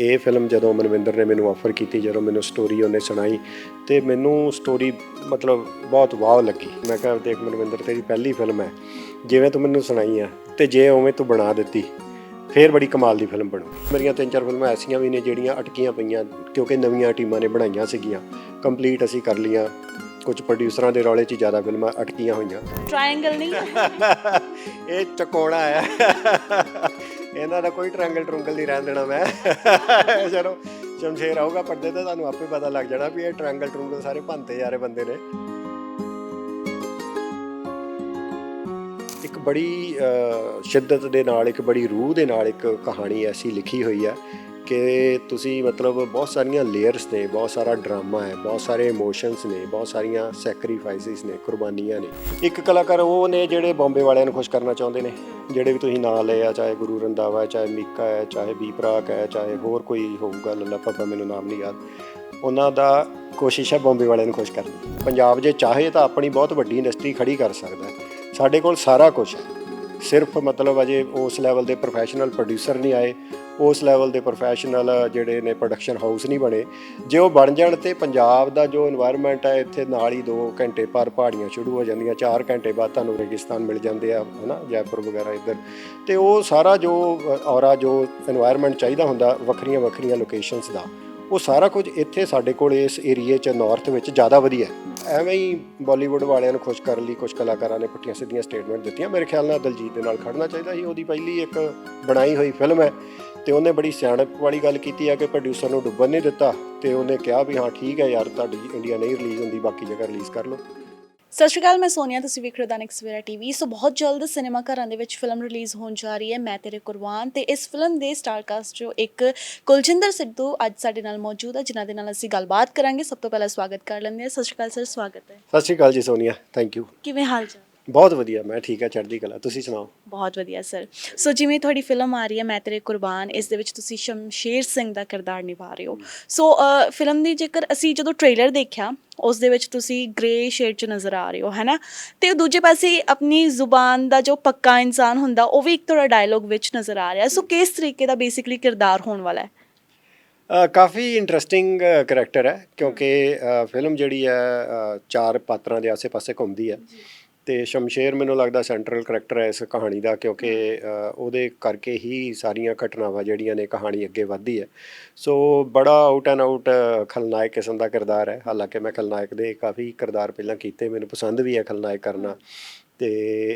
ਇਹ ਫਿਲਮ ਜਦੋਂ ਮਨਵਿੰਦਰ ਨੇ ਮੈਨੂੰ ਆਫਰ ਕੀਤੀ ਜਦੋਂ ਮੈਨੂੰ ਸਟੋਰੀ ਉਹਨੇ ਸੁਣਾਈ ਤੇ ਮੈਨੂੰ ਸਟੋਰੀ ਮਤਲਬ ਬਹੁਤ ਵਾਹ ਲੱਗੀ। ਮੈਂ ਕਿਹਾ ਦੇਖ ਮਨਵਿੰਦਰ ਤੇਰੀ ਪਹਿਲੀ ਫਿਲਮ ਹੈ। ਜਿਵੇਂ ਤੂੰ ਮੈਨੂੰ ਸੁਣਾਈ ਆ ਤੇ ਜੇ ਉਵੇਂ ਤੂੰ ਬਣਾ ਦਿੱਤੀ ਫੇਰ ਬੜੀ ਕਮਾਲ ਦੀ ਫਿਲਮ ਬਣੂ। ਮੇਰੀਆਂ ਤਿੰਨ ਚਾਰ ਫਿਲਮਾਂ ਐਸੀਆਂ ਵੀ ਨੇ ਜਿਹੜੀਆਂ ਅਟਕੀਆਂ ਪਈਆਂ ਕਿਉਂਕਿ ਨਵੀਆਂ ਟੀਮਾਂ ਨੇ ਬਣਾਈਆਂ ਸੀਗੀਆਂ। ਕੰਪਲੀਟ ਅਸੀਂ ਕਰ ਲੀਆਂ ਕੁਝ ਪ੍ਰੋਡਿਊਸਰਾਂ ਦੇ ਰੌਲੇ 'ਚ ਜ਼ਿਆਦਾ ਫਿਲਮਾਂ ਅਟਕੀਆਂ ਹੋਈਆਂ। ਟ੍ਰਾਇੰਗਲ ਨਹੀਂ? ਇਹ ਚਕੋਣਾ ਹੈ। ਇਹਨਾਂ ਦਾ ਕੋਈ ਟ੍ਰਾਇੰਗਲ ਟਰੰਗਲ ਨਹੀਂ ਰਹਿਣ ਦੇਣਾ ਮੈਂ। ਚਲੋ ਸ਼ਮਸ਼ੇਰ ਆਊਗਾ ਪਰਦੇ ਤੇ ਤੁਹਾਨੂੰ ਆਪੇ ਪਤਾ ਲੱਗ ਜਾਣਾ ਵੀ ਇਹ ਟ੍ਰਾਇੰਗਲ ਟਰੰਗਲ ਸਾਰੇ ਭੰਤੇ ਜਾ ਰਹੇ ਬੰਦੇ ਨੇ। ਇੱਕ ਬੜੀ ਅ, ਸ਼ਿੱਦਤ ਦੇ ਨਾਲ ਇੱਕ ਬੜੀ ਰੂਹ ਦੇ ਨਾਲ ਇੱਕ ਕਹਾਣੀ ਐਸੀ ਲਿਖੀ ਹੋਈ ਹੈ ਕਿ ਤੁਸੀਂ ਮਤਲਬ ਬਹੁਤ ਸਾਰੀਆਂ ਲੇਅਰਸ ਨੇ, ਬਹੁਤ ਸਾਰਾ ਡਰਾਮਾ ਹੈ, ਬਹੁਤ ਸਾਰੇ ਇਮੋਸ਼ਨਸ ਨੇ, ਬਹੁਤ ਸਾਰੀਆਂ ਸੈਕਰੀਫਾਈਸਿਸ ਨੇ, ਕੁਰਬਾਨੀਆਂ ਨੇ। ਇੱਕ ਕਲਾਕਾਰ ਉਹ ਨੇ ਜਿਹੜੇ ਬੰਬੇ ਵਾਲਿਆਂ ਨੂੰ ਖੁਸ਼ ਕਰਨਾ ਚਾਹੁੰਦੇ ਨੇ, ਜਿਹੜੇ ਵੀ ਤੁਸੀਂ ਨਾਂ ਲਏ ਆ, ਚਾਹੇ ਗੁਰੂ ਰੰਦਾਵਾ ਹੈ, ਚਾਹੇ ਮੀਕਾ ਹੈ, ਚਾਹੇ ਬੀਪਰਾਕ ਹੈ, ਚਾਹੇ ਹੋਰ ਕੋਈ ਹੋਊਗਾ, ਲੱਲਾ ਪੱਪਾ ਮੈਨੂੰ ਨਾਮ ਨਹੀਂ ਯਾਦ। ਉਹਨਾਂ ਦਾ ਕੋਸ਼ਿਸ਼ ਹੈ ਬੰਬੇ ਵਾਲਿਆਂ ਨੂੰ ਖੁਸ਼ ਕਰਨ ਦੀ। ਪੰਜਾਬ ਜੇ ਚਾਹੇ ਤਾਂ ਆਪਣੀ ਬਹੁਤ ਵੱਡੀ ਇੰਡਸਟਰੀ ਖੜੀ ਕਰ ਸਕਦਾ ਹੈ। ਸਾਡੇ ਕੋਲ ਸਾਰਾ ਕੁਝ ਹੈ। ਸਿਰਫ ਮਤਲਬ ਅਜੇ ਉਸ ਲੈਵਲ ਦੇ ਪ੍ਰੋਫੈਸ਼ਨਲ ਪ੍ਰੋਡਿਊਸਰ ਨਹੀਂ ਆਏ, ਉਸ ਲੈਵਲ ਦੇ ਪ੍ਰੋਫੈਸ਼ਨਲ ਜਿਹੜੇ ਨੇ ਪ੍ਰੋਡਕਸ਼ਨ ਹਾਊਸ ਨਹੀਂ ਬਣੇ। ਜੇ ਉਹ ਬਣ ਜਾਣ ਤੇ ਪੰਜਾਬ ਦਾ ਜੋ এনवायरमेंट ਹੈ, ਇੱਥੇ ਨਾਲ ਹੀ 2 ਘੰਟੇ ਪਰ ਪਹਾੜੀਆਂ ਸ਼ੁਰੂ ਹੋ ਜਾਂਦੀਆਂ 4 ਘੰਟੇ ਬਾਅਦ ਤੁਹਾਨੂੰ ਰੇਗਿਸਤਾਨ ਮਿਲ ਜਾਂਦੇ ਆ, ਹਨਾ, ਜੈਪੁਰ ਵਗੈਰਾ ਇੱਧਰ। ਤੇ ਉਹ ਸਾਰਾ ਜੋ ਔਰਾ ਜੋ এনवायरमेंट ਚਾਹੀਦਾ ਹੁੰਦਾ ਵੱਖਰੀਆਂ ਵੱਖਰੀਆਂ ਲੋਕੇਸ਼ਨਸ ਦਾ। ਉਹ ਸਾਰਾ ਕੁਝ ਇੱਥੇ ਸਾਡੇ ਕੋਲ ਇਸ ਏਰੀਏ 'ਚ ਨਾਰਥ ਵਿੱਚ ਜ਼ਿਆਦਾ ਵਧੀਆ ਹੈ। ਐਵੇਂ ਹੀ ਬਾਲੀਵੁੱਡ ਵਾਲਿਆਂ ਨੂੰ ਖੁਸ਼ ਕਰਨ ਲਈ ਕੁਝ ਕਲਾਕਾਰਾਂ ਨੇ ਪੁੱਠੀਆਂ ਸਿੱਧੀਆਂ ਸਟੇਟਮੈਂਟ ਦਿੱਤੀਆਂ। ਮੇਰੇ ਖਿਆਲ ਨਾਲ ਦਲਜੀਤ ਦੇ ਨਾਲ ਖੜਨਾ ਚਾਹੀਦਾ ਸੀ। ਉਹਦੀ ਪਹਿਲੀ ਇੱਕ ਬਣਾਈ ਹੋਈ ਫਿਲਮ ਹੈ ਤੇ ਉਹਨੇ ਬੜੀ ਸਿਆਣਪ ਵਾਲੀ ਗੱਲ ਕੀਤੀ ਆ ਕਿ ਪ੍ਰੋਡਿਊਸਰ ਨੂੰ ਡੁੱਬਣ ਨਹੀਂ ਦਿੱਤਾ ਤੇ ਉਹਨੇ ਕਿਹਾ ਵੀ ਹਾਂ, ਠੀਕ ਹੈ ਯਾਰ, ਤੁਹਾਡੀ ਇੰਡੀਆ ਨਹੀਂ ਰਿਲੀਜ਼ ਹੁੰਦੀ, ਬਾਕੀ ਜਗ੍ਹਾ ਰਿਲੀਜ਼ ਕਰ ਲਓ। ਸਤਿ ਸ਼੍ਰੀ ਅਕਾਲ ਮੈਂ ਸੋਨੀਆ ਤੁਸੀਂ ਵੇਖ ਰਹੇ ਹੋ ਦੈਨਿਕ ਸਵੇਰਾ ਟੀਵੀ। ਸੋ ਬਹੁਤ ਜਲਦ ਸਿਨੇਮਾ ਘਰਾਂ ਦੇ ਵਿੱਚ ਫਿਲਮ ਰਿਲੀਜ਼ ਹੋਣ ਜਾ ਰਹੀ ਹੈ ਮੈਂ ਤੇਰੇ ਕੁਰਬਾਨ। ਤੇ ਇਸ ਫਿਲਮ ਦੇ ਸਟਾਰ ਕਾਸਟ ਜੋ ਇੱਕ ਕੁਲਜਿੰਦਰ ਸਿੱਧੂ ਅੱਜ ਸਾਡੇ ਨਾਲ ਮੌਜੂਦ ਹੈ ਜਿਨ੍ਹਾਂ ਦੇ ਨਾਲ ਅਸੀਂ ਗੱਲਬਾਤ ਕਰਾਂਗੇ। ਸਭ ਤੋਂ ਪਹਿਲਾਂ ਸਵਾਗਤ ਕਰ ਲੈਂਦੇ ਹਾਂ। ਸਤਿ ਸ਼੍ਰੀ ਅਕਾਲ ਸਰ ਸਵਾਗਤ ਹੈ। ਸਤਿ ਸ਼੍ਰੀ ਅਕਾਲ ਜੀ ਸੋਨੀਆ। ਥੈਂਕ ਯੂ ਕਿਵੇਂ ਹਾਲ ਚਾਲ? ਬਹੁਤ ਵਧੀਆ ਮੈਂ ਠੀਕ ਹੈ ਚੜ੍ਹਦੀ ਕਲਾ। ਤੁਸੀਂ ਸੁਣਾਓ? ਬਹੁਤ ਵਧੀਆ ਸਰ। ਸੋ ਜਿਵੇਂ ਤੁਹਾਡੀ ਫਿਲਮ ਆ ਰਹੀ ਹੈ ਮੈਂ ਤੇਰੇ ਕੁਰਬਾਨ ਇਸ ਦੇ ਵਿੱਚ ਤੁਸੀਂ ਸ਼ਮਸ਼ੇਰ ਸਿੰਘ ਦਾ ਕਿਰਦਾਰ ਨਿਭਾ ਰਹੇ ਹੋ। ਸੋ ਫਿਲਮ ਦੀ ਜੇਕਰ ਅਸੀਂ ਜਦੋਂ ਟ੍ਰੇਲਰ ਦੇਖਿਆ ਉਸ ਦੇ ਵਿੱਚ ਤੁਸੀਂ ਗ੍ਰੇ ਸ਼ੇਡ 'ਚ ਨਜ਼ਰ ਆ ਰਹੇ ਹੋ ਹੈਨਾ ਤੇ ਦੂਜੇ ਪਾਸੇ ਆਪਣੀ ਜ਼ੁਬਾਨ ਦਾ ਜੋ ਪੱਕਾ ਇਨਸਾਨ ਹੁੰਦਾ ਉਹ ਵੀ ਇੱਕ ਤੁਹਾਡਾ ਡਾਇਲੋਗ ਵਿੱਚ ਨਜ਼ਰ ਆ ਰਿਹਾ। ਸੋ ਕਿਸ ਤਰੀਕੇ ਦਾ ਬੇਸਿਕਲੀ ਕਿਰਦਾਰ ਹੋਣ ਵਾਲਾ ਹੈ? ਕਾਫੀ ਇੰਟਰਸਟਿੰਗ ਕਰੈਕਟਰ ਹੈ ਕਿਉਂਕਿ ਫਿਲਮ ਜਿਹੜੀ ਹੈ ਚਾਰ ਪਾਤਰਾਂ ਦੇ ਆਸੇ-ਪਾਸੇ ਘੁੰਮਦੀ ਹੈ। ਤੇ ਸ਼ਮਸ਼ੇਰ ਮੈਨੂੰ ਲੱਗਦਾ ਸੈਂਟਰਲ ਕਰੈਕਟਰ ਹੈ ਇਸ ਕਹਾਣੀ ਦਾ, ਕਿਉਂਕਿ ਉਹਦੇ ਕਰਕੇ ਹੀ ਸਾਰੀਆਂ ਘਟਨਾਵਾਂ ਜਿਹੜੀਆਂ ਨੇ ਕਹਾਣੀ ਅੱਗੇ ਵਧਦੀ ਹੈ। ਸੋ ਬੜਾ ਆਊਟ ਐਂਡ ਆਊਟ ਖਲਨਾਇਕ ਕਿਸਮ ਦਾ ਕਿਰਦਾਰ ਹੈ। ਹਾਲਾਂਕਿ ਮੈਂ ਖਲਨਾਇਕ ਦੇ ਕਾਫੀ ਕਿਰਦਾਰ ਪਹਿਲਾਂ ਕੀਤੇ, ਮੈਨੂੰ ਪਸੰਦ ਵੀ ਹੈ ਖਲਨਾਇਕ ਕਰਨਾ। ਤੇ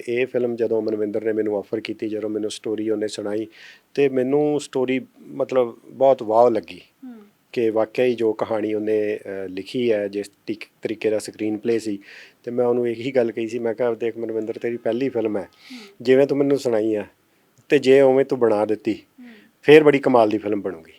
ਇਹ ਫਿਲਮ ਜਦੋਂ ਮਨਵਿੰਦਰ ਨੇ ਮੈਨੂੰ ਆਫਰ ਕੀਤੀ, ਜਦੋਂ ਮੈਨੂੰ ਸਟੋਰੀ ਉਹਨੇ ਸੁਣਾਈ, ਤੇ ਮੈਨੂੰ ਸਟੋਰੀ ਮਤਲਬ ਬਹੁਤ ਵਾਹ ਲੱਗੀ। ਕਿ ਵਾਕਿਆ ਹੀ ਜੋ ਕਹਾਣੀ ਉਹਨੇ ਲਿਖੀ ਹੈ ਜਿਸ ਤਰੀਕ- ਤਰੀਕੇ ਦਾ ਸਕਰੀਨ ਪਲੇ ਸੀ ਤੇ ਮੈਂ ਉਹਨੂੰ ਇਹੀ ਗੱਲ ਕਹੀ ਸੀ ਮੈਂ ਕਿਹਾ ਦੇਖ ਮਨਵਿੰਦਰ ਤੇਰੀ ਪਹਿਲੀ ਫਿਲਮ ਹੈ। ਜਿਵੇਂ ਤੂੰ ਮੈਨੂੰ ਸੁਣਾਈ ਆ ਤੇ ਜੇ ਉਵੇਂ ਤੂੰ ਬਣਾ ਦਿੱਤੀ ਫੇਰ ਬੜੀ ਕਮਾਲ ਦੀ ਫਿਲਮ ਬਣੂਗੀ।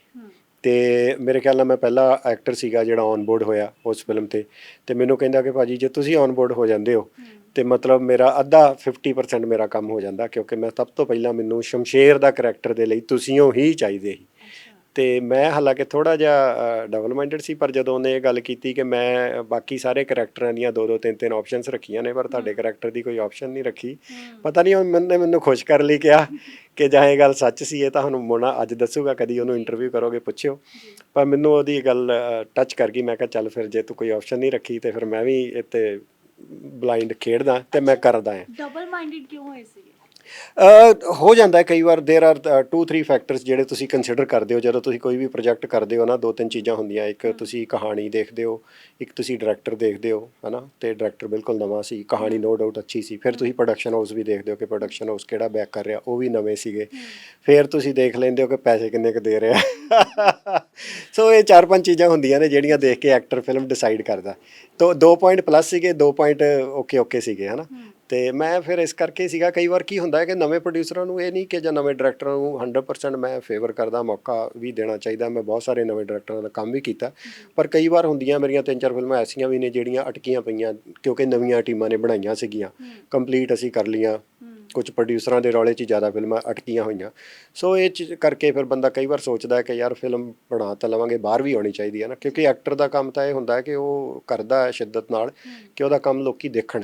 ਤੇ ਮੇਰੇ ਖਿਆਲ ਨਾਲ ਮੈਂ ਪਹਿਲਾ ਐਕਟਰ ਸੀਗਾ ਜਿਹੜਾ ਔਨ ਬੋਰਡ ਹੋਇਆ ਉਸ ਫਿਲਮ ਤੇ ਤੇ ਮੈਨੂੰ ਕਹਿੰਦਾ ਕਿ ਭਾਜੀ ਜੇ ਤੁਸੀਂ ਔਨ ਬੋਰਡ ਹੋ ਜਾਂਦੇ ਹੋ ਤੇ ਮਤਲਬ ਮੇਰਾ ਅੱਧਾ 50% ਮੇਰਾ ਕੰਮ ਹੋ ਜਾਂਦਾ ਕਿਉਂਕਿ ਮੈਂ ਸਭ ਤੋਂ ਪਹਿਲਾਂ ਮੈਨੂੰ ਸ਼ਮਸ਼ੇਰ ਦਾ ਕਰੈਕਟਰ ਦੇ ਲਈ ਤੁਸੀਂਓ ਹੀ ਚਾਹੀਦੇ ਸੀ। ਤੇ ਮੈਂ ਹਾਲਾਂਕਿ ਥੋੜਾ ਜਿਹਾ ਡਬਲ ਮਾਈਂਡਡ ਸੀ ਪਰ ਜਦੋਂ ਉਹਨੇ ਇਹ ਗੱਲ ਕੀਤੀ ਕਿ ਮੈਂ ਬਾਕੀ ਸਾਰੇ ਕਰੈਕਟਰਾਂ ਦੀਆਂ ਦੋ ਦੋ ਤਿੰਨ ਤਿੰਨ ਆਪਸ਼ਨਸ ਰੱਖੀਆਂ ਨੇ ਪਰ ਤੁਹਾਡੇ ਕਰੈਕਟਰ ਦੀ ਕੋਈ ਆਪਸ਼ਨ ਨਹੀਂ ਰੱਖੀ। ਪਤਾ ਨਹੀਂ ਉਹਨੇ ਮੈਨੂੰ ਖੁਸ਼ ਕਰਨ ਲਈ ਕਿਹਾ ਕਿ ਜਾਂ ਇਹ ਗੱਲ ਸੱਚ ਸੀ ਇਹ ਤਾਂ ਤੁਹਾਨੂੰ ਮੋਨਾ ਅੱਜ ਦੱਸੂਗਾ ਕਦੀ ਉਹਨੂੰ ਇੰਟਰਵਿਊ ਕਰੋਗੇ ਪੁੱਛਿਓ। ਪਰ ਮੈਨੂੰ ਉਹਦੀ ਗੱਲ ਟੱਚ ਕਰ ਗਈ ਮੈਂ ਕਿਹਾ ਚੱਲ ਫਿਰ ਜੇ ਤੂੰ ਕੋਈ ਆਪਸ਼ਨ ਨਹੀਂ ਰੱਖੀ ਤੇ ਫਿਰ ਮੈਂ ਵੀ ਇੱਥੇ ਬਲਾਈਂਡ ਖੇਡਦਾ ਤੇ ਮੈਂ ਕਰਦਾ ਹਾਂ। ਡਬਲ ਮਾਈਂਡਡ ਕਿਉਂ ਹੋਏ ਸੀ ਹੋ ਜਾਂਦਾ ਹੈ ਕਈ ਵਾਰ देयर ਆਰ 2 3 ਫੈਕਟਰਸ ਜਿਹੜੇ ਤੁਸੀਂ ਕੰਸੀਡਰ ਕਰਦੇ ਹੋ ਜਦੋਂ ਤੁਸੀਂ ਕੋਈ ਵੀ ਪ੍ਰੋਜੈਕਟ ਕਰਦੇ ਹੋ ਨਾ ਦੋ ਤਿੰਨ ਚੀਜ਼ਾਂ ਹੁੰਦੀਆਂ ਇੱਕ ਤੁਸੀਂ ਕਹਾਣੀ ਦੇਖਦੇ ਹੋ ਇੱਕ ਤੁਸੀਂ ਡਾਇਰੈਕਟਰ ਦੇਖਦੇ ਹੋ ਹਨਾ ਤੇ ਡਾਇਰੈਕਟਰ ਬਿਲਕੁਲ ਨਵਾਂ ਸੀ ਕਹਾਣੀ ਨੋ ਡਾਊਟ ਅੱਛੀ ਸੀ ਫਿਰ ਤੁਸੀਂ ਪ੍ਰੋਡਕਸ਼ਨ ਹਾਊਸ ਵੀ ਦੇਖਦੇ ਹੋ ਕਿ ਪ੍ਰੋਡਕਸ਼ਨ ਹਾਊਸ ਕਿਹੜਾ ਬੈਕ ਕਰ ਰਿਹਾ ਉਹ ਵੀ ਨਵੇਂ ਸੀਗੇ ਫਿਰ ਤੁਸੀਂ ਦੇਖ ਲੈਂਦੇ ਹੋ ਕਿ ਪੈਸੇ ਕਿੰਨੇ ਕੁ ਦੇ ਰਿਹਾ ਸੋ ਇਹ ਚਾਰ ਪੰਜ ਚੀਜ਼ਾਂ ਹੁੰਦੀਆਂ ਨੇ ਜਿਹੜੀਆਂ ਦੇਖ ਕੇ ਐਕਟਰ ਫਿਲਮ ਡਿਸਾਈਡ ਕਰਦਾ ਤੋ 2 ਪੁਆਇੰਟ ਪਲੱਸ ਸੀਗੇ 2 ਪੁਆਇੰਟ ਓਕੇ ਓਕੇ ਸੀਗੇ ਹਨਾ ਤੇ ਮੈਂ ਫਿਰ ਇਸ ਕਰਕੇ ਸੀਗਾ ਕਈ ਵਾਰ ਕੀ ਹੁੰਦਾ ਹੈ ਕਿ ਨਵੇਂ ਪ੍ਰੋਡਿਊਸਰਾਂ ਨੂੰ ਇਹ ਨਹੀਂ ਕਿ ਜਾਂ ਨਵੇਂ ਡਾਇਰੈਕਟਰਾਂ ਨੂੰ 100% ਮੈਂ ਫੇਵਰ ਕਰਦਾ ਮੌਕਾ ਵੀ ਦੇਣਾ ਚਾਹੀਦਾ ਮੈਂ ਬਹੁਤ ਸਾਰੇ ਨਵੇਂ ਡਾਇਰੈਕਟਰਾਂ ਦਾ ਕੰਮ ਵੀ ਕੀਤਾ। ਪਰ ਕਈ ਵਾਰ ਹੁੰਦੀਆਂ ਮੇਰੀਆਂ ਤਿੰਨ ਚਾਰ ਫਿਲਮਾਂ ਐਸੀਆਂ ਵੀ ਨੇ ਜਿਹੜੀਆਂ ਅਟਕੀਆਂ ਪਈਆਂ ਕਿਉਂਕਿ ਨਵੀਆਂ ਟੀਮਾਂ ਨੇ ਬਣਾਈਆਂ ਸੀਗੀਆਂ। ਕੰਪਲੀਟ ਅਸੀਂ ਕਰ ਲੀਆਂ ਕੁਝ ਪ੍ਰੋਡਿਊਸਰਾਂ ਦੇ ਰੌਲੇ 'ਚ ਹੀ ਜ਼ਿਆਦਾ ਫਿਲਮਾਂ ਅਟਕੀਆਂ ਹੋਈਆਂ। ਸੋ ਇਹ ਚੀਜ਼ ਕਰਕੇ ਫਿਰ ਬੰਦਾ ਕਈ ਵਾਰ ਸੋਚਦਾ ਹੈ ਕਿ ਯਾਰ ਫਿਲਮ ਬਣਾ ਤਾਂ ਲਵਾਂਗੇ ਬਾਹਰ ਵੀ ਆਉਣੀ ਚਾਹੀਦੀ ਹੈ ਨਾ। ਕਿਉਂਕਿ ਐਕਟਰ ਦਾ ਕੰਮ ਤਾਂ ਇਹ ਹੁੰਦਾ ਹੈ ਕਿ ਉਹ ਕਰਦਾ ਹੈ ਸ਼ਿੱਦਤ ਨਾਲ ਕਿ ਉਹਦਾ ਕੰਮ ਲੋਕੀ ਦੇਖਣ।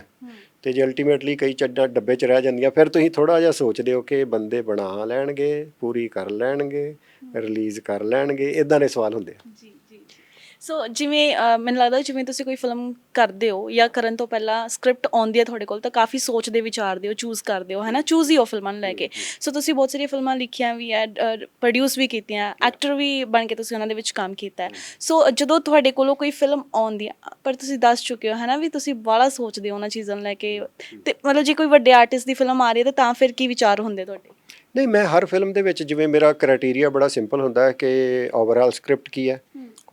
ਤੇ ਜੇ ਅਲਟੀਮੇਟਲੀ ਕਈ ਚੱਡਾ ਡੱਬੇ 'ਚ ਰਹਿ ਜਾਂਦੀਆਂ ਫਿਰ ਤੁਸੀਂ ਥੋੜਾ ਜਿਹਾ ਸੋਚਦੇ ਹੋ ਕਿ ਬੰਦੇ ਬਣਾ ਲੈਣਗੇ ਪੂਰੀ ਕਰ ਲੈਣਗੇ ਰਿਲੀਜ਼ ਕਰ ਲੈਣਗੇ ਇਦਾਂ ਦੇ ਸਵਾਲ ਹੁੰਦੇ ਆ। ਜੀ। ਸੋ ਜਿਵੇਂ ਅਹ, ਮੈਨੂੰ ਲੱਗਦਾ ਜਿਵੇਂ ਤੁਸੀਂ ਕੋਈ ਫਿਲਮ ਕਰਦੇ ਹੋ ਜਾਂ ਕਰਨ ਤੋਂ ਪਹਿਲਾਂ ਸਕ੍ਰਿਪਟ ਆਉਂਦੀ ਹੈ ਤੁਹਾਡੇ ਕੋਲ ਤਾਂ ਕਾਫੀ ਸੋਚਦੇ ਵਿਚਾਰਦੇ ਹੋ ਚੂਜ਼ ਕਰਦੇ ਹੋ ਹੈਨਾ? ਚੂਜ਼ ਹੀ ਹੋ ਫਿਲਮਾਂ ਨੂੰ ਲੈ ਕੇ। ਸੋ ਤੁਸੀਂ ਬਹੁਤ ਸਾਰੀਆਂ ਫਿਲਮਾਂ ਲਿਖੀਆਂ ਵੀ ਹੈ ਪ੍ਰੋਡਿਊਸ ਵੀ ਕੀਤੀਆਂ ਐਕਟਰ ਵੀ ਬਣ ਕੇ ਤੁਸੀਂ ਉਹਨਾਂ ਦੇ ਵਿੱਚ ਕੰਮ ਕੀਤਾ ਹੈ। ਸੋ ਜਦੋਂ ਤੁਹਾਡੇ ਕੋਲੋਂ ਕੋਈ ਫਿਲਮ ਆਉਂਦੀ ਹੈ ਪਰ ਤੁਸੀਂ ਦੱਸ ਚੁੱਕੇ ਹੋ ਹੈਨਾ ਵੀ ਤੁਸੀਂ ਬਾਹਲਾ ਸੋਚਦੇ ਹੋ ਉਹਨਾਂ ਚੀਜ਼ਾਂ ਨੂੰ ਲੈ ਕੇ ਤੇ ਮਤਲਬ ਜੇ ਕੋਈ ਵੱਡੇ ਆਰਟਿਸਟ ਦੀ ਫਿਲਮ ਆ ਰਹੀ ਹੈ ਤਾਂ ਤਾਂ ਫਿਰ ਕੀ ਵਿਚਾਰ ਹੁੰਦੇ ਤੁਹਾਡੇ? ਨਹੀਂ ਮੈਂ ਹਰ ਫਿਲਮ ਦੇ ਵਿੱਚ ਜਿਵੇਂ ਮੇਰਾ ਕ੍ਰਾਈਟੇਰੀਆ ਬੜਾ ਸਿੰਪਲ ਹੁੰਦਾ ਹੈ ਕਿ ਓਵਰਆਲ ਸਕ੍ਰਿਪਟ ਕੀ ਹੈ।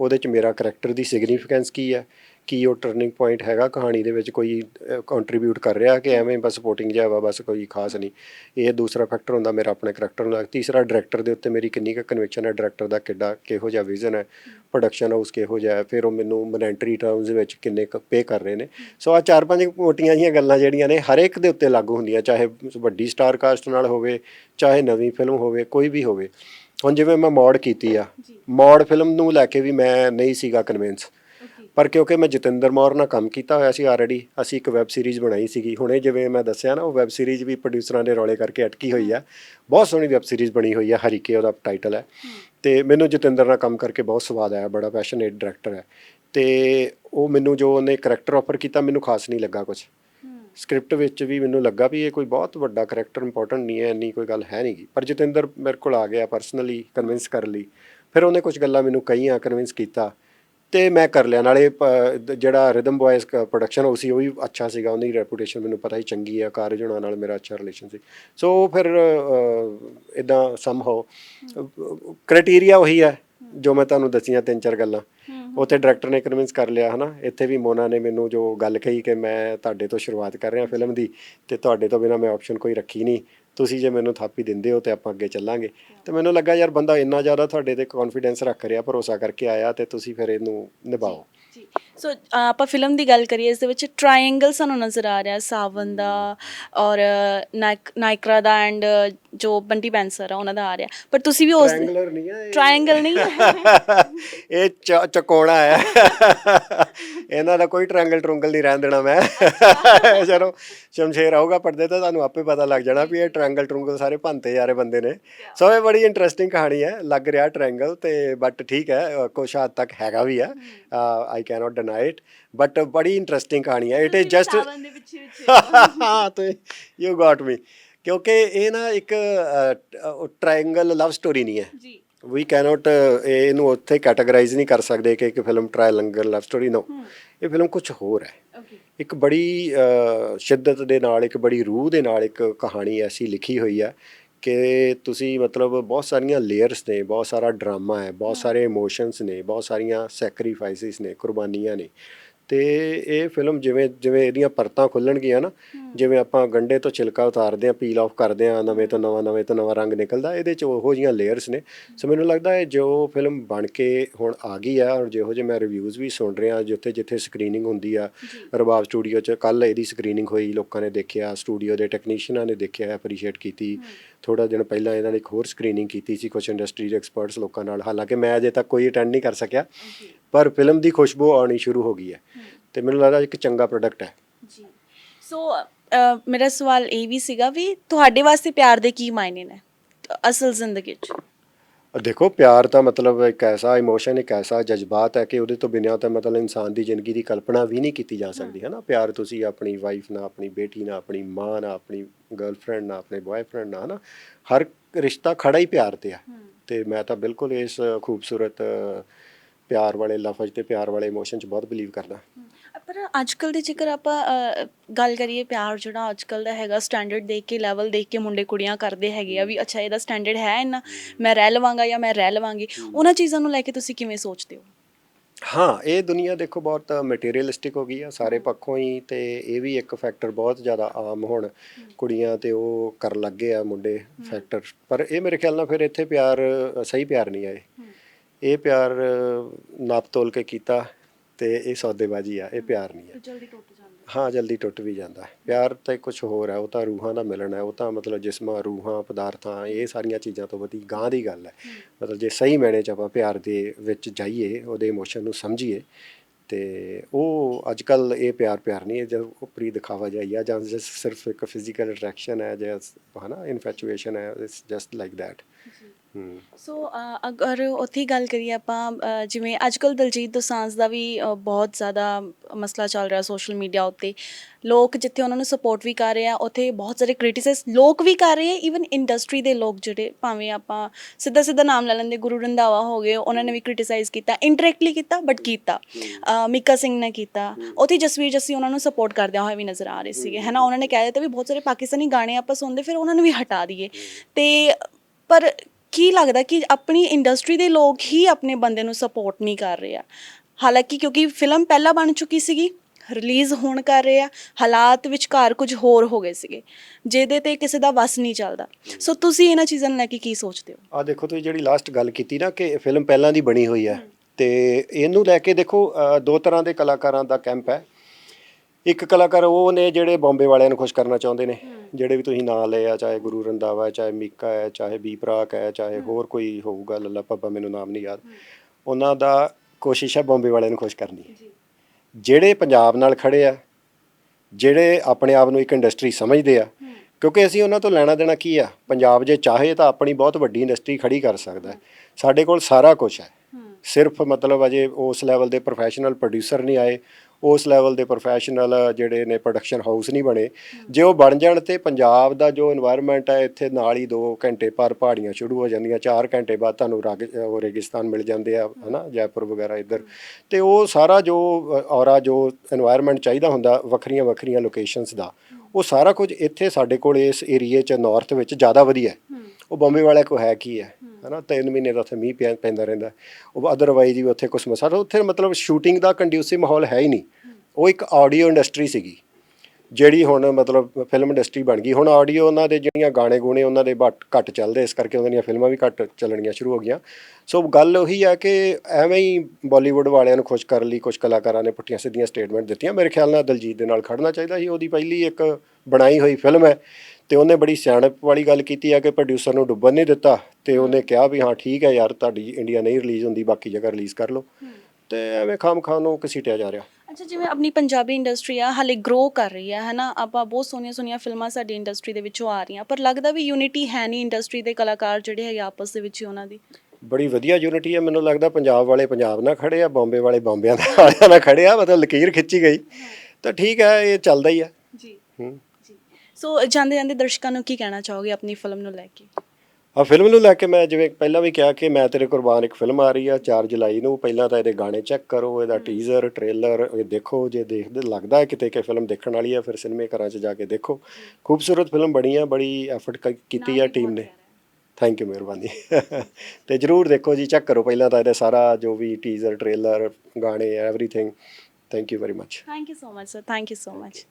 ਉਹਦੇ ਚ ਮੇਰਾ ਕਰੈਕਟਰ ਦੀ ਸਿਗਨੀਫੀਕੈਂਸ ਕੀ ਹੈ ਕੀ ਉਹ ਟਰਨਿੰਗ ਪੁਆਇੰਟ ਹੈਗਾ ਕਹਾਣੀ ਦੇ ਵਿੱਚ ਕੋਈ ਕੰਟਰੀਬਿਊਟ ਕਰ ਰਿਹਾ ਕਿ ਐਵੇਂ ਬਸ ਸਪੋਰਟਿੰਗ ਜਿਹਾ ਵਾ, ਬਸ ਕੋਈ ਖਾਸ ਨਹੀਂ। ਇਹ ਦੂਸਰਾ ਫੈਕਟਰ ਹੁੰਦਾ ਮੇਰਾ ਆਪਣੇ ਕਰੈਕਟਰ ਨੂੰ ਤੀਸਰਾ ਡਾਇਰੈਕਟਰ ਦੇ ਉੱਤੇ ਮੇਰੀ ਕਿੰਨੀ ਕੁ ਕਨਵਿਕਸ਼ਨ ਹੈ ਡਾਇਰੈਕਟਰ ਦਾ ਕਿੱਡਾ, ਕਿਹੋ ਜਿਹਾ ਵਿਜ਼ਨ ਹੈ ਪ੍ਰੋਡਕਸ਼ਨ ਹਾਊਸ ਕਿਹੋ ਜਿਹਾ ਹੈ, ਫਿਰ ਉਹ ਮੈਨੂੰ ਮੋਨੈਟਰੀ ਟਰਮਸ ਵਿੱਚ ਕਿੰਨੇ ਕੁ ਪੇ ਕਰ ਰਹੇ ਨੇ। ਸੋ ਆ ਚਾਰ ਪੰਜ ਮੋਟੀਆਂ ਜਿਹੀਆਂ ਗੱਲਾਂ ਜਿਹੜੀਆਂ ਨੇ, ਹਰ ਇੱਕ ਦੇ ਉੱਤੇ ਲਾਗੂ ਹੁੰਦੀਆਂ, ਚਾਹੇ ਵੱਡੀ ਸਟਾਰ ਕਾਸਟ ਨਾਲ ਹੋਵੇ, ਚਾਹੇ ਨਵੀਂ ਫਿਲਮ ਹੋਵੇ, ਕੋਈ ਵੀ ਹੋਵੇ। ਹੁਣ ਜਿਵੇਂ ਮੈਂ ਮੌੜ ਕੀਤੀ ਆ ਮੌੜ ਫਿਲਮ ਨੂੰ ਲੈ ਕੇ ਵੀ ਮੈਂ ਨਹੀਂ ਸੀਗਾ ਕਨਵਿੰਸ ਪਰ ਕਿਉਂਕਿ ਮੈਂ ਜਤਿੰਦਰ ਮੌਰ ਨਾਲ ਕੰਮ ਕੀਤਾ ਹੋਇਆ ਸੀ ਆਲਰੇਡੀ ਅਸੀਂ ਇੱਕ ਵੈਬ ਸੀਰੀਜ਼ ਬਣਾਈ ਸੀਗੀ। ਹੁਣੇ ਜਿਵੇਂ ਮੈਂ ਦੱਸਿਆ ਨਾ ਉਹ ਵੈਬ ਸੀਰੀਜ਼ ਵੀ ਪ੍ਰੋਡਿਊਸਰਾਂ ਦੇ ਰੌਲੇ ਕਰਕੇ ਅਟਕੀ ਹੋਈ ਆ। ਬਹੁਤ ਸੋਹਣੀ ਵੈਬ ਸੀਰੀਜ਼ ਬਣੀ ਹੋਈ ਆ ਹਰੀਕੇ ਉਹਦਾ ਟਾਈਟਲ ਹੈ। ਤੇ ਮੈਨੂੰ ਜਤਿੰਦਰ ਨਾਲ ਕੰਮ ਕਰਕੇ ਬਹੁਤ ਸਵਾਦ ਆਇਆ ਬੜਾ ਪੈਸ਼ਨੇਟ ਡਾਇਰੈਕਟਰ ਹੈ ਤੇ ਉਹ ਮੈਨੂੰ ਜੋ ਉਹਨੇ ਕਰੈਕਟਰ ਆਫਰ ਕੀਤਾ ਮੈਨੂੰ ਖਾਸ ਨਹੀਂ ਲੱਗਾ ਕੁਝ ਸਕ੍ਰਿਪਟ ਵਿੱਚ ਵੀ ਮੈਨੂੰ ਲੱਗਾ ਵੀ ਇਹ ਕੋਈ ਬਹੁਤ ਵੱਡਾ ਕਰੈਕਟਰ ਇੰਪੋਰਟੈਂਟ ਨਹੀਂ ਹੈ ਇੰਨੀ ਕੋਈ ਗੱਲ ਹੈ ਨਹੀਂਗੀ ਪਰ ਜਤਿੰਦਰ ਮੇਰੇ ਕੋਲ ਆ ਗਿਆ ਪਰਸਨਲੀ ਕਨਵਿੰਸ ਕਰ ਲਈ। ਫਿਰ ਉਹਨੇ ਕੁਝ ਗੱਲਾਂ ਮੈਨੂੰ ਕਹੀਆਂ ਕਨਵਿੰਸ ਕੀਤਾ ਤੇ ਮੈਂ ਕਰ ਲਿਆ। ਨਾਲੇ ਜਿਹੜਾ ਰਿਦਮ ਬॉयਜ਼ ਪ੍ਰੋਡਕਸ਼ਨ ਹਾਊਸ ਸੀ ਉਹ ਵੀ ਅੱਛਾ ਸੀਗਾ। ਉਹਦੀ ਰੈਪੂਟੇਸ਼ਨ ਮੈਨੂੰ ਪਤਾ ਹੀ ਚੰਗੀ ਆ ਕਾਰਜ ਹੋਣਾ ਨਾਲ ਮੇਰਾ ਅੱਛਾ ਰਿਲੇਸ਼ਨ ਸੀ। ਸੋ ਫਿਰ ਇਦਾਂ ਸਮਹਾਉ ਕ੍ਰਾਈਟੇਰੀਆ ਉਹੀ ਹੈ ਜੋ ਮੈਂ ਤੁਹਾਨੂੰ ਦੱਸੀਆਂ ਤਿੰਨ ਚਾਰ ਗੱਲਾਂ। ਉੱਥੇ ਡਾਇਰੈਕਟਰ ਨੇ ਕਨਵਿੰਸ ਕਰ ਲਿਆ, ਹਨਾ? ਇੱਥੇ ਵੀ ਮੋਨਾ ਨੇ ਮੈਨੂੰ ਜੋ ਗੱਲ ਕਹੀ ਕਿ ਮੈਂ ਤੁਹਾਡੇ ਤੋਂ ਸ਼ੁਰੂਆਤ ਕਰ ਰਿਹਾ ਫਿਲਮ ਦੀ ਤੇ ਤੁਹਾਡੇ ਤੋਂ ਬਿਨਾ ਮੈਂ ਆਪਸ਼ਨ ਕੋਈ ਰੱਖੀ ਨਹੀਂ। ਤੁਸੀਂ ਜੇ ਮੈਨੂੰ ਥਾਪੀ ਦਿੰਦੇ ਹੋ ਤੇ ਆਪਾਂ ਅੱਗੇ ਚੱਲਾਂਗੇ। ਤੇ ਮੈਨੂੰ ਲੱਗਾ ਯਾਰ ਬੰਦਾ ਇੰਨਾ ਜ਼ਿਆਦਾ ਤੁਹਾਡੇ ਤੇ ਕੌਨਫੀਡੈਂਸ ਰੱਖ ਰਿਹਾ, ਭਰੋਸਾ ਕਰਕੇ ਆਇਆ ਤੇ ਤੁਸੀਂ ਫਿਰ ਇਹਨੂੰ ਨਿਭਾਓ। ਜੀ। ਸੋ ਆਪਾਂ ਫਿਲਮ ਦੀ ਗੱਲ ਕਰੀਏ ਇਸ ਦੇ ਵਿੱਚ ਟ੍ਰਾਇੰਗਲ ਸਾਨੂੰ ਨਜ਼ਰ ਆ ਰਿਹਾ ਸਾਵਨ ਦਾ ਔਰ ਨਾਇਕ- ਨਾਇਕਰਾ ਦਾ ਐਂਡ ਜੋ ਬੰਟੀ ਬੈਂਸਰ ਆ ਉਹਨਾਂ ਦਾ ਆ ਰਿਹਾ। ਪਰ ਤੁਸੀਂ ਵੀ ਉਸ ਟ੍ਰਾਇੰਗਲਰ ਨਹੀਂ ਹੈ ਇਹ- ਟ੍ਰਾਇੰਗਲ ਨਹੀਂ ਹੈ ਇਹ ਚ- ਚਕੋਣਾ ਹੈ ਇਹਨਾਂ ਦਾ ਕੋਈ ਟ੍ਰਾਇੰਗਲ ਟਰੁੰਗਲ ਨਹੀਂ ਰਹਿਣ ਦੇਣਾ ਮੈਂ। ਚਲੋ ਸ਼ਮਸ਼ੇਰ ਆਊਗਾ ਪਰਦੇ ਤਾਂ ਤੁਹਾਨੂੰ ਆਪੇ ਪਤਾ ਲੱਗ ਜਾਣਾ ਵੀ ਇਹ ਟ੍ਰਾਇੰਗਲ ਟਰੁੰਗਲ ਸਾਰੇ ਭੰਤੇ ਯਾਰੇ ਬੰਦੇ ਨੇ। ਸੋ ਇਹ ਬੜੀ ਇੰਟਰਸਟਿੰਗ ਕਹਾਣੀ ਹੈ ਲੱਗ ਰਿਹਾ ਟ੍ਰਾਇੰਗਲ ਤੇ ਬਟ ਠੀਕ ਹੈ ਕੁਛ ਹੱਦ ਤੱਕ ਹੈਗਾ ਵੀ ਹੈ। ਆਈ ਕੈਨੋਟ ਇਟ ਬਟ ਬੜੀ ਇੰਟਰਸਟਿੰਗ ਕਹਾਣੀ ਹੈ ਇਟ ਇਜ਼ ਜਸਟ ਸਾਵਨ ਦੇ ਪਿੱਛੇ ਹਾਂ। ਤੇ ਯੂ ਗਾਟ ਮੀ ਕਿਉਂਕਿ ਇਹ ਨਾ ਇੱਕ ਟ੍ਰਾਇੰਗਲ ਲਵ ਸਟੋਰੀ ਨਹੀਂ ਹੈ। ਜੀ। ਵੀ ਕੈਨੋਟ ਇਹਨੂੰ ਉੱਥੇ ਕੈਟਾਗਰਾਈਜ਼ ਨਹੀਂ ਕਰ ਸਕਦੇ ਕਿ ਇੱਕ film triangle love story no ਇਹ ਫਿਲਮ ਕੁਝ ਹੋਰ ਹੈ। ਇੱਕ ਬੜੀ ਸ਼ਿੱਦਤ ਦੇ ਨਾਲ ਇੱਕ ਬੜੀ ਰੂਹ ਦੇ ਨਾਲ ਇੱਕ ਕਹਾਣੀ ਐਸੀ ਲਿਖੀ ਹੋਈ ਹੈ ਕਿ ਤੁਸੀਂ ਮਤਲਬ ਬਹੁਤ ਸਾਰੀਆਂ ਲੇਅਰਸ ਨੇ ਬਹੁਤ ਸਾਰਾ ਡਰਾਮਾ ਹੈ ਬਹੁਤ ਸਾਰੇ ਇਮੋਸ਼ਨਸ ਨੇ ਬਹੁਤ ਸਾਰੀਆਂ ਸੈਕਰੀਫਾਈਸਿਸ ਨੇ ਕੁਰਬਾਨੀਆਂ ਨੇ। ਤੇ ਇਹ ਫਿਲਮ ਜਿਵੇਂ ਜਿਵੇਂ ਇਹਦੀਆਂ ਪਰਤਾਂ ਖੁੱਲਣਗੀਆਂ ਨਾ ਜਿਵੇਂ ਆਪਾਂ ਗੰਡੇ ਤੋਂ ਛਿਲਕਾ ਉਤਾਰਦੇ ਆ ਪੀਲ ਆਫ ਕਰਦੇ ਆ ਨਵੇਂ ਤੋਂ ਨਵਾਂ ਨਵੇਂ ਤੋਂ ਨਵਾਂ ਰੰਗ ਨਿਕਲਦਾ ਇਹਦੇ ਚ ਉਹੋ ਜੀਆਂ ਲੇਅਰਸ ਨੇ। ਸੋ ਮੈਨੂੰ ਲੱਗਦਾ ਹੈ ਜੋ ਫਿਲਮ ਬਣ ਕੇ ਹੁਣ ਆ ਗਈ ਆ ਔਰ ਜਿਹੋ ਜਿਹੇ ਮੈਂ ਰਿਵਿਊਜ਼ ਵੀ ਸੁਣ ਰਿਹਾ ਜਿੱਥੇ ਜਿੱਥੇ ਸਕਰੀਨਿੰਗ ਹੁੰਦੀ ਆ ਰਬਾਬ ਸਟੂਡੀਓ 'ਚ ਕੱਲ ਇਹਦੀ ਸਕਰੀਨਿੰਗ ਹੋਈ ਲੋਕਾਂ ਨੇ ਦੇਖਿਆ ਸਟੂਡੀਓ ਦੇ ਟੈਕਨੀਸ਼ੀਅਨਾਂ ਨੇ ਦੇਖਿਆ ਐਪਰੀਸ਼ੀਏਟ ਕੀਤੀ। ਥੋੜਾ ਦਿਨ ਪਹਿਲਾਂ ਇਹਨਾਂ ਨੇ ਇੱਕ ਹੋਰ ਸਕਰੀਨਿੰਗ ਕੀਤੀ ਸੀ ਕੁਝ ਇੰਡਸਟਰੀ ਦੇ ਐਕਸਪਰਟਸ ਲੋਕਾਂ ਨਾਲ। ਹਾਲਾਂਕਿ ਮੈਂ ਅਜੇ ਤੱਕ ਕੋਈ ਅਟੈਂਡ ਨਹੀਂ ਕਰ ਸਕਿਆ ਪਰ ਫਿਲਮ ਦੀ ਖੁਸ਼ਬੂ ਆਉਣੀ ਸ਼ੁਰੂ ਹੋ ਗਈ ਹੈ। ਤੇ ਮੈਨੂੰ ਲੱਗਦਾ ਇੱਕ ਚੰਗਾ ਪ੍ਰੋਡਕਟ ਹੈ। ਜੀ। ਸੋ ਮੇਰਾ ਸਵਾਲ ਇਹ ਵੀ ਸੀਗਾ ਵੀ ਤੁਹਾਡੇ ਵਾਸਤੇ ਪਿਆਰ ਦੇ ਕੀ ਮਾਇਨੇ ਨੇ ਅਸਲ ਜ਼ਿੰਦਗੀ 'ਚ? ਦੇਖੋ ਪਿਆਰ ਤਾਂ ਮਤਲਬ ਇੱਕ ਐਸਾ ਇਮੋਸ਼ਨ ਇੱਕ ਐਸਾ ਜਜ਼ਬਾਤ ਹੈ ਕਿ ਉਹਦੇ ਤੋਂ ਬਿਨਾਂ ਤਾਂ ਮਤਲਬ ਇਨਸਾਨ ਦੀ ਜ਼ਿੰਦਗੀ ਦੀ ਕਲਪਨਾ ਵੀ ਨਹੀਂ ਕੀਤੀ ਜਾ ਸਕਦੀ ਹੈ। ਨਾ ਪਿਆਰ ਤੁਸੀਂ ਆਪਣੀ ਵਾਈਫ ਨਾਲ ਆਪਣੀ ਬੇਟੀ ਨਾਲ ਆਪਣੀ ਮਾਂ ਨਾਲ ਆਪਣੀ ਗਰਲਫ੍ਰੈਂਡ ਨਾਲ ਆਪਣੇ ਬॉयਫ੍ਰੈਂਡ ਨਾਲ ਨਾ ਹਰ ਰਿਸ਼ਤਾ ਖੜਾ ਹੀ ਪਿਆਰ ਤੇ ਆ ਤੇ ਮੈਂ ਤਾਂ ਬਿਲਕੁਲ ਇਸ ਖੂਬਸੂਰਤ ਪਿਆਰ ਵਾਲੇ ਲਫ਼ਜ਼ ਤੇ ਪਿਆਰ ਵਾਲੇ ਇਮੋਸ਼ਨ 'ਚ ਬਹੁਤ ਬਲੀਵ ਕਰਦਾ। ਪਰ ਅੱਜ ਕੱਲ ਦੇ ਜੇਕਰ ਆਪਾਂ ਅ, ਗੱਲ ਕਰੀਏ ਪਿਆਰ ਜਿਹੜਾ ਅੱਜ ਕੱਲ ਦਾ ਹੈਗਾ ਸਟੈਂਡਰਡ ਦੇਖ ਕੇ ਲੈਵਲ ਦੇਖ ਕੇ ਮੁੰਡੇ ਕੁੜੀਆਂ ਕਰਦੇ ਹੈਗੇ ਆ ਵੀ ਅੱਛਾ ਇਹਦਾ ਸਟੈਂਡਰਡ ਹੈ ਇੰਨਾ ਮੈਂ ਰਹਿ ਲਵਾਂਗਾ ਜਾਂ ਮੈਂ ਰਹਿ ਲਵਾਂਗੀ ਉਹਨਾਂ ਚੀਜ਼ਾਂ ਨੂੰ ਲੈ ਕੇ ਤੁਸੀਂ ਕਿਵੇਂ ਸੋਚਦੇ ਹੋ? ਹਾਂ ਇਹ ਦੁਨੀਆ ਦੇਖੋ ਬਹੁਤ ਮਟੀਰੀਅਲਿਸਟਿਕ ਹੋ ਗਈ ਆ ਸਾਰੇ ਪੱਖੋਂ ਹੀ ਤੇ ਇਹ ਵੀ ਇੱਕ ਫੈਕਟਰ ਬਹੁਤ ਜ਼ਿਆਦਾ ਆਮ ਹੁਣ ਕੁੜੀਆਂ ਤੇ ਉਹ ਕਰਨ ਲੱਗੇ ਆ ਮੁੰਡੇ ਫੈਕਟਰ ਪਰ ਇਹ ਮੇਰੇ ਖਿਆਲ ਨਾਲ ਫਿਰ ਇੱਥੇ ਪਿਆਰ ਅ, ਸਹੀ ਪਿਆਰ ਨਹੀਂ ਆ ਇਹ ਇਹ ਪਿਆਰ ਅ, ਨਾਪ ਤੋਲ ਕੇ ਕੀਤਾ ਤੇ ਇਹ ਸੌਦੇਬਾਜ਼ੀ ਆ ਇਹ ਪਿਆਰ ਨਹੀਂ ਹੈ ਜਲਦੀ ਟੁੱਟ ਜਾਂਦਾ। ਹਾਂ ਜਲਦੀ ਟੁੱਟ ਵੀ ਜਾਂਦਾ। ਹੈ ਪਿਆਰ ਤਾਂ ਕੁਝ ਹੋਰ ਹੈ ਉਹ ਤਾਂ ਰੂਹਾਂ ਦਾ ਮਿਲਣ ਹੈ ਉਹ ਤਾਂ ਮਤਲਬ ਜਿਸਮਾਂ ਰੂਹਾਂ ਪਦਾਰਥਾਂ ਇਹ ਸਾਰੀਆਂ ਚੀਜ਼ਾਂ ਤੋਂ ਵਧੀ ਗਾਂ ਦੀ ਗੱਲ ਹੈ। ਮਤਲਬ ਜੇ ਸਹੀ ਮੈਨੇ ਚ ਆਪਾਂ ਪਿਆਰ ਦੇ ਵਿੱਚ ਜਾਈਏ ਉਹਦੇ ਇਮੋਸ਼ਨ ਨੂੰ ਸਮਝੀਏ ਤੇ ਉਹ ਅੱਜ ਕੱਲ ਇਹ ਪਿਆਰ ਪਿਆਰ ਨਹੀਂ ਹੈ ਜਦ ਉਪਰੀ ਦਿਖਾਵਾ ਜਾਈ ਆ ਜਾਂ ਸਿਰਫ ਇੱਕ ਫਿਜ਼ੀਕਲ ਅਟਰੈਕਸ਼ਨ ਹੈ ਜਾਂ ਹਨਾ ਇਨਫੈਚੁਏਸ਼ਨ ਹੈ it's just like that so uh, ਅਗਰ ਉੱਥੇ ਗੱਲ ਕਰੀਏ ਆਪਾਂ ਅ, ਜਿਵੇਂ ਅੱਜਕੱਲ ਦਲਜੀਤ ਦੋਸਾਂਝ ਦਾ ਵੀ ਅ, ਬਹੁਤ ਜ਼ਿਆਦਾ ਮਸਲਾ ਚੱਲ ਰਿਹਾ ਸੋਸ਼ਲ ਮੀਡੀਆ ਉੱਤੇ। ਲੋਕ ਜਿੱਥੇ ਉਹਨਾਂ ਨੂੰ ਸਪੋਰਟ ਵੀ ਕਰ ਰਹੇ ਆ ਉੱਥੇ ਬਹੁਤ ਸਾਰੇ ਕ੍ਰਿਟਿਸਿਸ ਲੋਕ ਵੀ ਕਰ ਰਹੇ ਆ ਈਵਨ ਇੰਡਸਟਰੀ ਦੇ ਲੋਕ ਜਿਹੜੇ ਭਾਵੇਂ ਆਪਾਂ ਸਿੱਧਾ ਸਿੱਧਾ ਨਾਮ ਲੈ ਲੈਂਦੇ ਗੁਰੂ ਰੰਧਾਵਾ ਹੋ ਗਏ ਉਹਨਾਂ ਨੇ ਵੀ ਕ੍ਰਿਟਿਸਾਈਜ਼ ਕੀਤਾ ਇਨਡਾਇਰੈਕਟਲੀ ਕੀਤਾ ਬਟ ਕੀਤਾ। ਅ, ਮਿੱਕਾ ਸਿੰਘ ਨੇ ਕੀਤਾ। ਉੱਥੇ ਜਸਵੀਰ ਜੱਸੀ ਉਹਨਾਂ ਨੂੰ ਸਪੋਰਟ ਕਰਦਿਆਂ ਹੋਏ ਵੀ ਨਜ਼ਰ ਆ ਰਹੇ ਸੀਗੇ। ਹੈਨਾ ਉਹਨਾਂ ਨੇ ਕਹਿ ਦਿੱਤਾ ਵੀ ਬਹੁਤ ਸਾਰੇ ਪਾਕਿਸਤਾਨੀ ਗਾਣੇ ਆਪਾਂ ਸੁਣਦੇ ਫਿਰ ਉਹਨਾਂ ਨੂੰ ਵੀ ਹਟਾ ਦਈਏ। ਤੇ ਪਰ ਕੀ ਲੱਗਦਾ ਕਿ ਆਪਣੀ ਇੰਡਸਟਰੀ ਦੇ ਲੋਕ ਹੀ ਆਪਣੇ ਬੰਦੇ ਨੂੰ ਸਪੋਰਟ ਨਹੀਂ ਕਰ ਰਹੇ ਆ? ਹਾਲਾਂਕਿ ਕਿਉਂਕਿ ਫਿਲਮ ਪਹਿਲਾਂ ਬਣ ਚੁੱਕੀ ਸੀਗੀ ਰਿਲੀਜ਼ ਹੋਣ ਕਰ ਰਹੇ ਆ, ਹਾਲਾਤ ਵਿਚਕਾਰ ਕੁਝ ਹੋਰ ਹੋ ਗਏ ਸੀਗੇ, ਜਿਹਦੇ ਤੇ ਕਿਸੇ ਦਾ ਵਸ ਨਹੀਂ ਚੱਲਦਾ। ਸੋ ਤੁਸੀਂ ਇਹਨਾਂ ਚੀਜ਼ਾਂ ਨੂੰ ਲੈ ਕੇ ਕੀ ਸੋਚਦੇ ਹੋ? ਆ ਦੇਖੋ, ਤੁਸੀਂ ਜਿਹੜੀ ਲਾਸਟ ਗੱਲ ਕੀਤੀ ਨਾ ਕਿ ਫਿਲਮ ਪਹਿਲਾਂ ਦੀ ਬਣੀ ਹੋਈ ਹੈ ਤੇ ਇਹਨੂੰ ਲੈ ਕੇ ਦੇਖੋ ਦੋ ਤਰ੍ਹਾਂ ਦੇ ਕਲਾਕਾਰਾਂ ਦਾ ਕੈਂਪ ਹੈ। ਇੱਕ ਕਲਾਕਾਰ ਉਹ ਨੇ ਜਿਹੜੇ ਬੰਬੇ ਵਾਲਿਆਂ ਨੂੰ ਖੁਸ਼ ਕਰਨਾ ਚਾਹੁੰਦੇ ਨੇ। ਜਿਹੜੇ ਵੀ ਤੁਸੀਂ ਨਾਂ ਲਏ ਆ ਚਾਹੇ ਗੁਰੂ ਰੰਧਾਵਾ ਹੈ ਚਾਹੇ ਮੀਕਾ ਹੈ ਚਾਹੇ ਬੀ ਪ੍ਰਾਕ ਹੈ ਚਾਹੇ ਹੋਰ ਕੋਈ ਹੋਊਗਾ ਲੱਲਾ ਪੱਪਾ ਮੈਨੂੰ ਨਾਮ ਨਹੀਂ ਯਾਦ। ਉਹਨਾਂ ਦਾ ਕੋਸ਼ਿਸ਼ ਹੈ ਬੰਬੇ ਵਾਲਿਆਂ ਨੂੰ ਖੁਸ਼ ਕਰਨੀ ਜਿਹੜੇ ਪੰਜਾਬ ਨਾਲ ਖੜੇ ਆ ਜਿਹੜੇ ਆਪਣੇ ਆਪ ਨੂੰ ਇੱਕ ਇੰਡਸਟਰੀ ਸਮਝਦੇ ਆ ਕਿਉਂਕਿ ਅਸੀਂ ਉਹਨਾਂ ਤੋਂ ਲੈਣਾ ਦੇਣਾ ਕੀ ਆ? ਪੰਜਾਬ ਜੇ ਚਾਹੇ ਤਾਂ ਆਪਣੀ ਬਹੁਤ ਵੱਡੀ ਇੰਡਸਟਰੀ ਖੜੀ ਕਰ ਸਕਦਾ ਸਾਡੇ ਕੋਲ ਸਾਰਾ ਕੁਝ ਹੈ। ਸਿਰਫ ਮਤਲਬ ਅਜੇ ਉਸ ਲੈਵਲ ਦੇ ਪ੍ਰੋਫੈਸ਼ਨਲ ਪ੍ਰੋਡਿਊਸਰ ਨਹੀਂ ਆਏ। ਉਸ ਲੈਵਲ ਦੇ ਪ੍ਰੋਫੈਸ਼ਨਲ ਜਿਹੜੇ ਨੇ ਪ੍ਰੋਡਕਸ਼ਨ ਹਾਊਸ ਨਹੀਂ ਬਣੇ। ਜੇ ਉਹ ਬਣ ਜਾਣ ਤੇ ਪੰਜਾਬ ਦਾ ਜੋ এনवायरमेंट ਹੈ ਇੱਥੇ ਨਾਲ ਹੀ 2 ਘੰਟੇ ਪਰ ਪਹਾੜੀਆਂ ਸ਼ੁਰੂ ਹੋ ਜਾਂਦੀਆਂ 4 ਘੰਟੇ ਬਾਅਦ ਤੁਹਾਨੂੰ ਰੇਗਿਸਤਾਨ ਮਿਲ ਜਾਂਦੇ ਆ ਹਨਾ ਜੈਪੁਰ ਵਗੈਰਾ ਇੱਧਰ। ਤੇ ਉਹ ਸਾਰਾ ਜੋ ਔਰਾ ਜੋ এনवायरमेंट ਚਾਹੀਦਾ ਹੁੰਦਾ ਵੱਖਰੀਆਂ ਵੱਖਰੀਆਂ ਲੋਕੇਸ਼ਨਸ ਦਾ ਉਹ ਸਾਰਾ ਕੁਝ ਇੱਥੇ ਸਾਡੇ ਕੋਲ ਇਸ ਏਰੀਏ ਚ ਨਾਰਥ ਵਿੱਚ ਜ਼ਿਆਦਾ ਵਧੀਆ ਉਹ ਬੰਬੇ ਵਾਲੇ ਕੋ ਹੈ ਕੀ ਹੈ? ਹਨਾ, ਤਿੰਨ ਮਹੀਨੇ ਦਾ ਉੱਥੇ ਮੀਂਹ ਪਿਆ- ਪੈਂਦਾ ਰਹਿੰਦਾ। ਉਹ ਅਦਰਵਾਈਜ਼ ਵੀ ਉੱਥੇ ਕੁਝ ਮਸਾ ਉੱਥੇ ਮਤਲਬ ਸ਼ੂਟਿੰਗ ਦਾ ਕੰਡਿਊਸਿਵ ਮਾਹੌਲ ਹੈ ਹੀ ਨਹੀਂ। ਉਹ ਇੱਕ ਆਡੀਓ ਇੰਡਸਟਰੀ ਸੀਗੀ। ਜਿਹੜੀ ਹੁਣ ਮਤਲਬ ਫਿਲਮ ਇੰਡਸਟਰੀ ਬਣ ਗਈ ਹੁਣ ਆਡੀਓ ਉਹਨਾਂ ਦੇ ਜਿਹੜੀਆਂ ਗਾਣੇ ਗੂਣੇ ਉਹਨਾਂ ਦੇ ਬਟ ਘੱਟ ਚੱਲਦੇ ਇਸ ਕਰਕੇ ਉਹਨਾਂ ਦੀਆਂ ਫਿਲਮਾਂ ਵੀ ਘੱਟ ਚੱਲਣੀਆਂ ਸ਼ੁਰੂ ਹੋ ਗਈਆਂ। ਸੋ ਗੱਲ ਉਹੀ ਹੈ ਕਿ ਐਵੇਂ ਹੀ ਬਾਲੀਵੁੱਡ ਵਾਲਿਆਂ ਨੂੰ ਖੁਸ਼ ਕਰਨ ਲਈ ਕੁਝ ਕਲਾਕਾਰਾਂ ਨੇ ਪੁੱਠੀਆਂ ਸਿੱਧੀਆਂ ਸਟੇਟਮੈਂਟ ਦਿੱਤੀਆਂ। ਮੇਰੇ ਖਿਆਲ ਨਾਲ ਦਲਜੀਤ ਦੇ ਨਾਲ ਖੜਨਾ ਚਾਹੀਦਾ ਸੀ। ਉਹਦੀ ਪਹਿਲੀ ਇੱਕ ਬਣਾਈ ਹੋਈ ਫਿਲਮ ਹੈ ਤੇ ਉਹਨੇ ਬੜੀ ਸਿਆਣਪ ਵਾਲੀ ਗੱਲ ਕੀਤੀ ਹੈ ਕਿ ਪ੍ਰੋਡਿਊਸਰ ਨੂੰ ਡੁੱਬਣ ਨਹੀਂ ਦਿੱਤਾ ਤੇ ਉਹਨੇ ਕਿਹਾ ਵੀ ਹਾਂ ਠੀਕ ਹੈ ਯਾਰ ਤੁਹਾਡੀ ਇੰਡੀਆ ਨਹੀਂ ਰਿਲੀਜ਼ ਹੁੰਦੀ ਬਾਕੀ ਜਗ੍ਹਾ ਰਿਲੀਜ਼ ਕਰ ਲਓ। ਤੇ ਐਵੇਂ ਖਾਮ ਖਾਂ ਨੂੰ ਘਸੀਟਿਆ ਜਾ ਰਿਹਾ। ਅੱਛਾ ਜਿਵੇਂ ਆਪਣੀ ਪੰਜਾਬੀ ਇੰਡਸਟਰੀ ਆ ਹਾਲੇ ਗਰੋ ਕਰ ਰਹੀ ਹੈ ਹਨਾ? ਆਪਾਂ ਬਹੁਤ ਸੋਹਣੀਆਂ ਸੋਹਣੀਆਂ ਫਿਲਮਾਂ ਸਾਡੀ ਇੰਡਸਟਰੀ ਦੇ ਵਿੱਚੋਂ ਆ ਰਹੀਆਂ ਪਰ ਲੱਗਦਾ ਵੀ ਯੂਨਿਟੀ ਹੈ ਨਹੀਂ ਇੰਡਸਟਰੀ ਦੇ ਕਲਾਕਾਰ ਜਿਹੜੇ ਹੈਗੇ ਆਪਸ ਦੇ ਵਿੱਚ ਹੀ ਉਹਨਾਂ ਦੀ। ਬੜੀ ਵਧੀਆ ਯੂਨਿਟੀ ਹੈ ਮੈਨੂੰ ਲੱਗਦਾ ਪੰਜਾਬ ਵਾਲੇ ਪੰਜਾਬ ਨਾਲ ਖੜੇ ਆ ਬੰਬੇ ਵਾਲੇ ਬੰਬਿਆਂ ਵਾਲਿਆਂ ਨਾਲ ਖੜੇ ਆ ਮਤਲਬ ਲਕੀਰ ਖਿੱਚੀ ਗਈ। ਤਾਂ ਠੀਕ ਹੈ ਇਹ ਚੱਲਦਾ ਹੀ ਹੈ ਜੀ। ਹੂੰ। ਜੀ। ਸੋ ਜਾਂਦੇ ਜਾਂਦੇ ਦਰਸ਼ਕਾਂ ਨੂੰ ਕੀ ਕਹਿਣਾ ਚਾਹੋਗੇ ਆਪਣੀ ਫਿਲਮ ਨੂੰ ਲੈ ਕੇ? ਆ ਫਿਲਮ ਨੂੰ ਲੈ ਕੇ ਮੈਂ ਜਿਵੇਂ ਪਹਿਲਾਂ ਵੀ ਕਿਹਾ ਕਿ ਮੈਂ ਤੇਰੇ ਕੁਰਬਾਨ ਇੱਕ ਫਿਲਮ ਆ ਰਹੀ ਆ 4 ਜੁਲਾਈ ਨੂੰ। ਪਹਿਲਾਂ ਤਾਂ ਇਹਦੇ ਗਾਣੇ ਚੈੱਕ ਕਰੋ ਇਹਦਾ ਟੀਜ਼ਰ ਟ੍ਰੇਲਰ ਇਹ ਦੇਖੋ ਜੇ ਦੇਖਦੇ ਲੱਗਦਾ ਹੈ ਕਿਤੇ ਕਿ ਫਿਲਮ ਦੇਖਣ ਵਾਲੀ ਆ ਫਿਰ ਸਿਨੇਮੇ ਘਰਾਂ 'ਚ ਜਾ ਕੇ ਦੇਖੋ। ਖੂਬਸੂਰਤ ਫਿਲਮ ਬਣੀ ਆ ਬੜੀ ਐਫਰਟ ਕੀਤੀ ਆ ਟੀਮ ਨੇ। ਥੈਂਕ ਯੂ ਮਿਹਰਬਾਨੀ। ਤੇ ਜਰੂਰ ਦੇਖੋ ਜੀ ਚੈੱਕ ਕਰੋ ਪਹਿਲਾਂ ਤਾਂ ਇਹਦੇ ਸਾਰਾ ਜੋ ਵੀ ਟੀਜ਼ਰ ਟ੍ਰੇਲਰ ਗਾਣੇ everything thank you very much thank you so much sir thank you so much